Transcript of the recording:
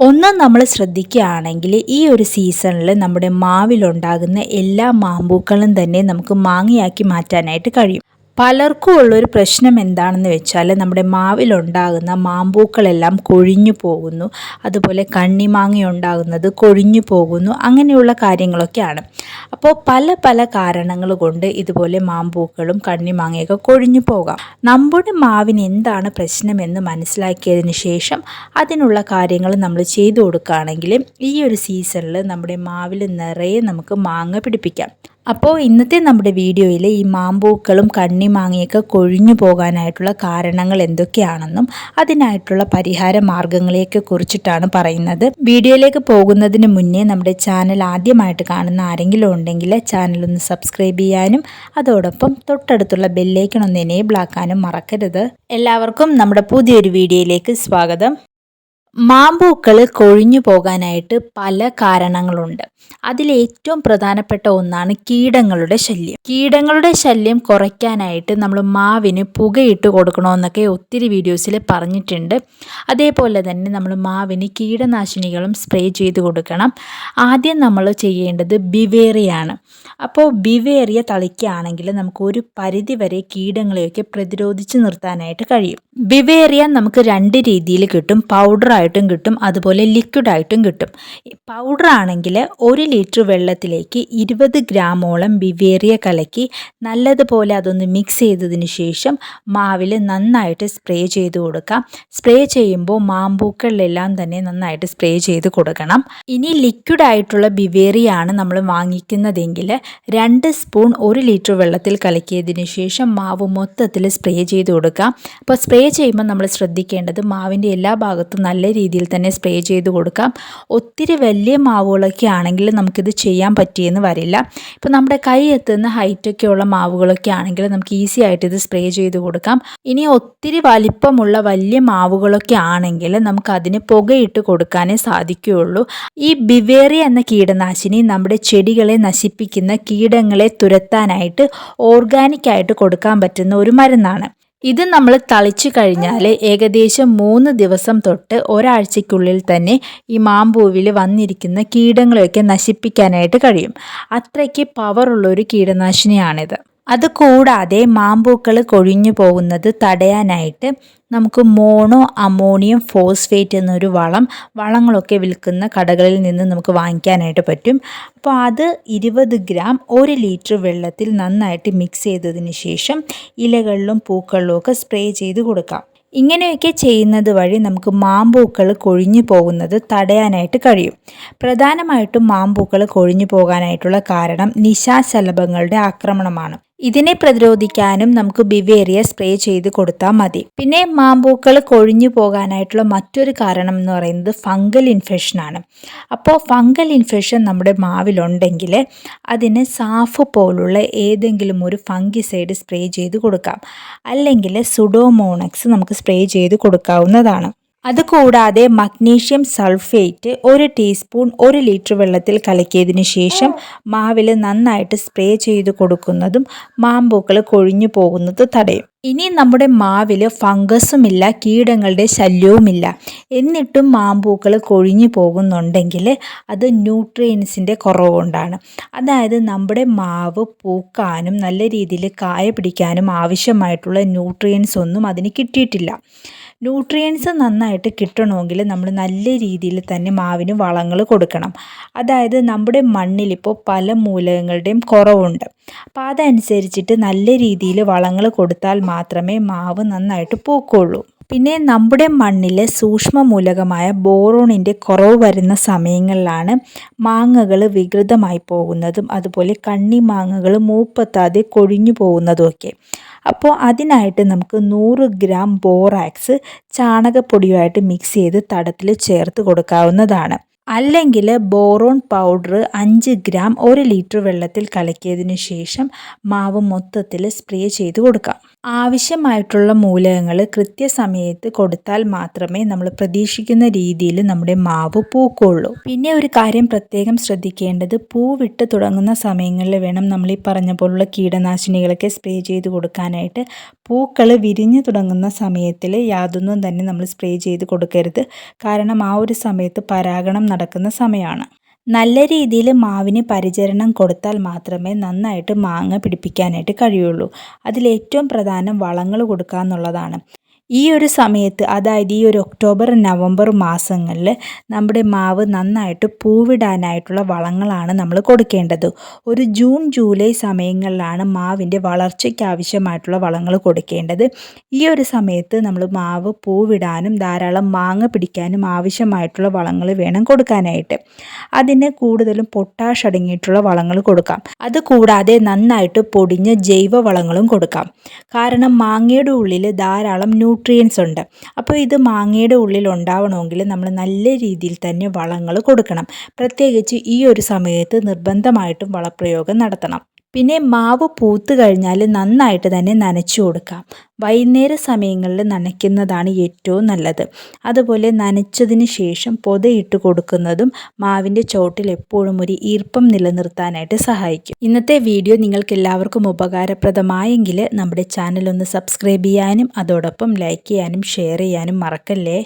ഒന്ന് നമ്മൾ ശ്രദ്ധിക്കുകയാണെങ്കിൽ ഈ ഒരു സീസണിൽ നമ്മുടെ മാവിലുണ്ടാകുന്ന എല്ലാ മാമ്പൂക്കളും തന്നെ നമുക്ക് മാങ്ങയാക്കി മാറ്റാനായിട്ട് കഴിയും. പലർക്കും ഉള്ളൊരു പ്രശ്നം എന്താണെന്ന് വെച്ചാൽ നമ്മുടെ മാവിലുണ്ടാകുന്ന മാമ്പൂക്കളെല്ലാം കൊഴിഞ്ഞു പോകുന്നു. അതുപോലെ കണ്ണിമാങ്ങ ഉണ്ടാകുന്നത് കൊഴിഞ്ഞു പോകുന്നു. അങ്ങനെയുള്ള കാര്യങ്ങളൊക്കെയാണ്. അപ്പോൾ പല പല കാരണങ്ങൾ കൊണ്ട് ഇതുപോലെ മാമ്പൂക്കളും കണ്ണിമാങ്ങയൊക്കെ കൊഴിഞ്ഞു പോകാം. നമ്മുടെ മാവിന് എന്താണ് പ്രശ്നമെന്ന് മനസ്സിലാക്കിയതിന് ശേഷം അതിനുള്ള കാര്യങ്ങൾ നമ്മൾ ചെയ്തു കൊടുക്കുകയാണെങ്കിൽ ഈ ഒരു സീസണിൽ നമ്മുടെ മാവിൽ നിറയെ നമുക്ക് മാങ്ങ പിടിപ്പിക്കാം. അപ്പോൾ ഇന്നത്തെ നമ്മുടെ വീഡിയോയിൽ ഈ മാമ്പൂക്കളും കണ്ണിമാങ്ങയൊക്കെ കൊഴിഞ്ഞു പോകാനായിട്ടുള്ള കാരണങ്ങൾ എന്തൊക്കെയാണെന്നും അതിനായിട്ടുള്ള പരിഹാര മാർഗങ്ങളെയൊക്കെ കുറിച്ചിട്ടാണ് പറയുന്നത്. വീഡിയോയിലേക്ക് പോകുന്നതിന് മുന്നേ നമ്മുടെ ചാനൽ ആദ്യമായിട്ട് കാണുന്ന ആരെങ്കിലും ഉണ്ടെങ്കിൽ ചാനൽ ഒന്ന് സബ്സ്ക്രൈബ് ചെയ്യാനും അതോടൊപ്പം തൊട്ടടുത്തുള്ള ബെല്ലേക്കൺ ഒന്ന് എനേബിൾ ആക്കാനും മറക്കരുത്. എല്ലാവർക്കും നമ്മുടെ പുതിയൊരു വീഡിയോയിലേക്ക് സ്വാഗതം. മാമ്പൂക്കൾ കൊഴിഞ്ഞു പോകാനായിട്ട് പല കാരണങ്ങളുണ്ട്. അതിലേറ്റവും പ്രധാനപ്പെട്ട ഒന്നാണ് കീടങ്ങളുടെ ശല്യം. കീടങ്ങളുടെ ശല്യം കുറയ്ക്കാനായിട്ട് നമ്മൾ മാവിന് പുകയിട്ട് കൊടുക്കണമെന്നൊക്കെ ഒത്തിരി വീഡിയോസിൽ പറഞ്ഞിട്ടുണ്ട്. അതേപോലെ തന്നെ നമ്മൾ മാവിന് കീടനാശിനികളും സ്പ്രേ ചെയ്ത് കൊടുക്കണം. ആദ്യം നമ്മൾ ചെയ്യേണ്ടത് ബിവേറിയാണ്. അപ്പോൾ ബിവേറിയ തളിക്കുകയാണെങ്കിൽ നമുക്ക് ഒരു പരിധി വരെ കീടങ്ങളെയൊക്കെ പ്രതിരോധിച്ച് നിർത്താനായിട്ട് കഴിയും. ബിവേറിയ നമുക്ക് രണ്ട് രീതിയിൽ കിട്ടും. പൗഡറായിട്ടും കിട്ടും അതുപോലെ ലിക്വിഡ് ലിക്വിഡായിട്ടും കിട്ടും പൗഡർ ആണെങ്കിൽ ഒരു ലിറ്റർ വെള്ളത്തിലേക്ക് ഇരുപത് ഗ്രാമോളം ബിവേറിയ കലക്കി നല്ലതുപോലെ അതൊന്ന് മിക്സ് ചെയ്തതിന് ശേഷം മാവിൽ നന്നായിട്ട് സ്പ്രേ ചെയ്ത് കൊടുക്കാം. സ്പ്രേ ചെയ്യുമ്പോൾ മാമ്പൂക്കളിലെല്ലാം തന്നെ നന്നായിട്ട് സ്പ്രേ ചെയ്ത് കൊടുക്കണം. ഇനി ലിക്വിഡ് ആയിട്ടുള്ള ബിവേറിയാണ് നമ്മൾ വാങ്ങിക്കുന്നതെങ്കിൽ രണ്ട് സ്പൂൺ ഒരു ലിറ്റർ വെള്ളത്തിൽ കലക്കിയതിന് ശേഷം മാവ് മൊത്തത്തിൽ സ്പ്രേ ചെയ്ത് കൊടുക്കാം. അപ്പോൾ സ്പ്രേ ചെയ്യുമ്പോൾ നമ്മൾ ശ്രദ്ധിക്കേണ്ടത് മാവിന്റെ എല്ലാ ഭാഗത്തും നല്ല രീതിയിൽ തന്നെ സ്പ്രേ ചെയ്ത് കൊടുക്കാം. ഒത്തിരി വലിയ മാവുകളൊക്കെ ആണെങ്കിൽ നമുക്കിത് ചെയ്യാൻ പറ്റിയെന്ന് വരില്ല. ഇപ്പോൾ നമ്മുടെ കൈ എത്തുന്ന ഹൈറ്റൊക്കെയുള്ള മാവുകളൊക്കെ ആണെങ്കിൽ നമുക്ക് ഈസി ആയിട്ട് ഇത് സ്പ്രേ ചെയ്ത് കൊടുക്കാം. ഇനി ഒത്തിരി വലിപ്പമുള്ള വലിയ മാവുകളൊക്കെ ആണെങ്കിൽ നമുക്ക് അതിന് പുകയിട്ട് കൊടുക്കാനേ സാധിക്കുകയുള്ളൂ. ഈ ബിവേറി എന്ന കീടനാശിനി നമ്മുടെ ചെടികളെ നശിപ്പിക്കുന്ന കീടങ്ങളെ തുരത്താനായിട്ട് ഓർഗാനിക് ആയിട്ട് കൊടുക്കാൻ പറ്റുന്ന ഒരു മരുന്നാണ്. ഇത് നമ്മൾ തളിച്ചു കഴിഞ്ഞാൽ ഏകദേശം മൂന്ന് ദിവസം തൊട്ട് ഒരാഴ്ചയ്ക്കുള്ളിൽ തന്നെ ഈ മാമ്പൂവിൽ വന്നിരിക്കുന്ന കീടങ്ങളെയൊക്കെ നശിപ്പിക്കാനായിട്ട് കഴിയും. അത്രയ്ക്ക് പവറുള്ള ഒരു കീടനാശിനിയാണിത്. അതുകൂടാതെ മാമ്പൂക്കൾ കൊഴിഞ്ഞു പോകുന്നത് തടയാനായിട്ട് നമുക്ക് മോണോ അമോണിയം ഫോസ്ഫേറ്റ് എന്നൊരു വളം വളങ്ങളൊക്കെ വിൽക്കുന്ന കടകളിൽ നിന്ന് നമുക്ക് വാങ്ങിക്കാനായിട്ട് പറ്റും. അപ്പോൾ അത് ഇരുപത് ഗ്രാം ഒരു ലിറ്റർ വെള്ളത്തിൽ നന്നായിട്ട് മിക്സ് ചെയ്തതിന് ശേഷം ഇലകളിലും പൂക്കളിലും ഒക്കെ സ്പ്രേ ചെയ്ത് കൊടുക്കാം. ഇങ്ങനെയൊക്കെ ചെയ്യുന്നത് വഴി നമുക്ക് മാമ്പൂക്കൾ കൊഴിഞ്ഞു പോകുന്നത് തടയാനായിട്ട് കഴിയും. പ്രധാനമായിട്ടും മാമ്പൂക്കൾ കൊഴിഞ്ഞു പോകാനായിട്ടുള്ള കാരണം നിശാശലഭങ്ങളുടെ ആക്രമണമാണ്. ഇതിനെ പ്രതിരോധിക്കാനും നമുക്ക് ബിവേറിയ സ്പ്രേ ചെയ്ത് കൊടുത്താൽ മതി. പിന്നെ മാമ്പൂക്കൾ കൊഴിഞ്ഞു പോകാനായിട്ടുള്ള മറ്റൊരു കാരണം എന്ന് പറയുന്നത് ഫംഗൽ ഇൻഫെക്ഷനാണ് അപ്പോൾ ഫംഗൽ ഇൻഫെക്ഷൻ നമ്മുടെ മാവിലുണ്ടെങ്കിൽ അതിന് സാഫ് പോലുള്ള ഏതെങ്കിലും ഒരു ഫംഗിസൈഡ് സ്പ്രേ ചെയ്ത് കൊടുക്കാം. അല്ലെങ്കിൽ സുഡോമോണക്സ് നമുക്ക് സ്പ്രേ ചെയ്ത് കൊടുക്കാവുന്നതാണ്. അതുകൂടാതെ മഗ്നീഷ്യം സൾഫേറ്റ് ഒരു ടീസ്പൂൺ ഒരു ലിറ്റർ വെള്ളത്തിൽ കലക്കിയതിനു ശേഷം മാവിൽ നന്നായിട്ട് സ്പ്രേ ചെയ്ത് കൊടുക്കുന്നതും മാമ്പൂക്കൾ കൊഴിഞ്ഞു പോകുന്നത് തടയും. ഇനി നമ്മുടെ മാവിൽ ഫംഗസുമില്ല കീടങ്ങളുടെ ശല്യവുമില്ല. എന്നിട്ടും മാമ്പൂക്കൾ കൊഴിഞ്ഞു പോകുന്നുണ്ടെങ്കിൽ അത് ന്യൂട്രിയൻസിന്റെ കുറവുകൊണ്ടാണ്. അതായത് നമ്മുടെ മാവ് പൂക്കാനും നല്ല രീതിയിൽ കായ പിടിക്കാനും ആവശ്യമായിട്ടുള്ള ന്യൂട്രിയൻസ് ഒന്നും അതിന് കിട്ടിയിട്ടില്ല. ന്യൂട്രിയൻസ് നന്നായിട്ട് കിട്ടണമെങ്കിൽ നമ്മൾ നല്ല രീതിയിൽ തന്നെ മാവിന് വളങ്ങൾ കൊടുക്കണം. അതായത് നമ്മുടെ മണ്ണിലിപ്പോൾ പല മൂലകങ്ങളുടെയും കുറവുണ്ട്. അപ്പോൾ അതനുസരിച്ചിട്ട് നല്ല രീതിയിൽ വളങ്ങൾ കൊടുത്താൽ മാത്രമേ മാവ് നന്നായിട്ട് പൂക്കുള്ളൂ പിന്നെ നമ്മുടെ മണ്ണിലെ സൂക്ഷ്മ മൂലകമായ ബോറോണിന്റെ കുറവ് വരുന്ന സമയങ്ങളിലാണ് മാങ്ങകൾ വികൃതമായി പോകുന്നതും അതുപോലെ കണ്ണി മാങ്ങകൾ മൂപ്പത്താതെ കൊഴിഞ്ഞു പോകുന്നതുമൊക്കെ. അപ്പോൾ അതിനായിട്ട് നമുക്ക് നൂറ് ഗ്രാം ബോറാക്സ് ചാണകപ്പൊടിയുമായിട്ട് മിക്സ് ചെയ്ത് തടത്തിൽ ചേർത്ത് കൊടുക്കാവുന്നതാണ്. അല്ലെങ്കിൽ ബോറോൺ പൗഡർ അഞ്ച് ഗ്രാം ഒരു ലിറ്റർ വെള്ളത്തിൽ കലക്കിയതിന് ശേഷം മാവ് മൊത്തത്തിൽ സ്പ്രേ ചെയ്ത് കൊടുക്കാം. ആവശ്യമായിട്ടുള്ള മൂലകങ്ങൾ കൃത്യസമയത്ത് കൊടുത്താൽ മാത്രമേ നമ്മൾ പ്രതീക്ഷിക്കുന്ന രീതിയിൽ നമ്മുടെ മാവ് പൂക്കുള്ളൂ. പിന്നെ ഒരു കാര്യം പ്രത്യേകം ശ്രദ്ധിക്കേണ്ടത് പൂവിട്ട് തുടങ്ങുന്ന സമയങ്ങളിൽ വേണം നമ്മൾ ഈ പറഞ്ഞ പോലുള്ള കീടനാശിനികളൊക്കെ സ്പ്രേ ചെയ്ത് കൊടുക്കാനായിട്ട്. പൂക്കൾ വിരിഞ്ഞു തുടങ്ങുന്ന സമയത്തിൽ യാതൊന്നും തന്നെ നമ്മൾ സ്പ്രേ ചെയ്ത് കൊടുക്കരുത്. കാരണം ആ ഒരു സമയത്ത് പരാഗണം നടക്കുന്ന സമയമാണ് നല്ല രീതിയിൽ മാവിന് പരിചരണം കൊടുത്താൽ മാത്രമേ നന്നായിട്ട് മാങ്ങ പിടിപ്പിക്കാനായിട്ട് കഴിയുള്ളൂ. അതിലേറ്റവും പ്രധാനം വളങ്ങൾ കൊടുക്കുക എന്നുള്ളതാണ്. ഈ ഒരു സമയത്ത് അതായത് ഈ ഒരു ഒക്ടോബർ നവംബർ മാസങ്ങളിൽ നമ്മുടെ മാവ് നന്നായിട്ട് പൂവിടാനായിട്ടുള്ള വളങ്ങളാണ് നമ്മൾ കൊടുക്കേണ്ടത്. ഒരു ജൂൺ ജൂലൈ സമയങ്ങളിലാണ് മാവിന്റെ വളർച്ചയ്ക്ക് ആവശ്യമായിട്ടുള്ള വളങ്ങൾ കൊടുക്കേണ്ടത്. ഈ ഒരു സമയത്ത് നമ്മൾ മാവ് പൂവിടാനും ധാരാളം മാങ്ങ പിടിക്കാനും ആവശ്യമായിട്ടുള്ള വളങ്ങൾ വേണം കൊടുക്കാനായിട്ട്. അതിന് കൂടുതലും പൊട്ടാഷ് അടങ്ങിയിട്ടുള്ള വളങ്ങൾ കൊടുക്കാം. അത് കൂടാതെ നന്നായിട്ട് പൊടിഞ്ഞ ജൈവ വളങ്ങളും കൊടുക്കാം. കാരണം മാങ്ങയുടെ ഉള്ളിൽ ധാരാളം ന്യൂട്രിയൻസ് ഉണ്ട്. അപ്പോൾ ഇത് മാങ്ങയുടെ ഉള്ളിൽ ഉണ്ടാവണമെങ്കിൽ നമ്മൾ നല്ല രീതിയിൽ തന്നെ വളങ്ങൾ കൊടുക്കണം. പ്രത്യേകിച്ച് ഈ ഒരു സമയത്ത് നിർബന്ധമായിട്ടും വളപ്രയോഗം നടത്തണം. പിന്നെ മാവ് പൂത്ത് കഴിഞ്ഞാൽ നന്നായിട്ട് തന്നെ നനച്ചു കൊടുക്കാം. വൈകുന്നേര സമയങ്ങളിൽ നനയ്ക്കുന്നതാണ് ഏറ്റവും നല്ലത്. അതുപോലെ നനച്ചതിന് ശേഷം പൊതയിട്ട് കൊടുക്കുന്നതും മാവിന്റെ ചോട്ടിൽ എപ്പോഴും ഒരു ഈർപ്പം നിലനിർത്താനായിട്ട് സഹായിക്കും. ഇന്നത്തെ വീഡിയോ നിങ്ങൾക്ക് എല്ലാവർക്കും ഉപകാരപ്രദമായെങ്കിൽ നമ്മുടെ ചാനൽ ഒന്ന് സബ്സ്ക്രൈബ് ചെയ്യാനും അതോടൊപ്പം ലൈക്ക് ചെയ്യാനും ഷെയർ ചെയ്യാനും മറക്കല്ലേ?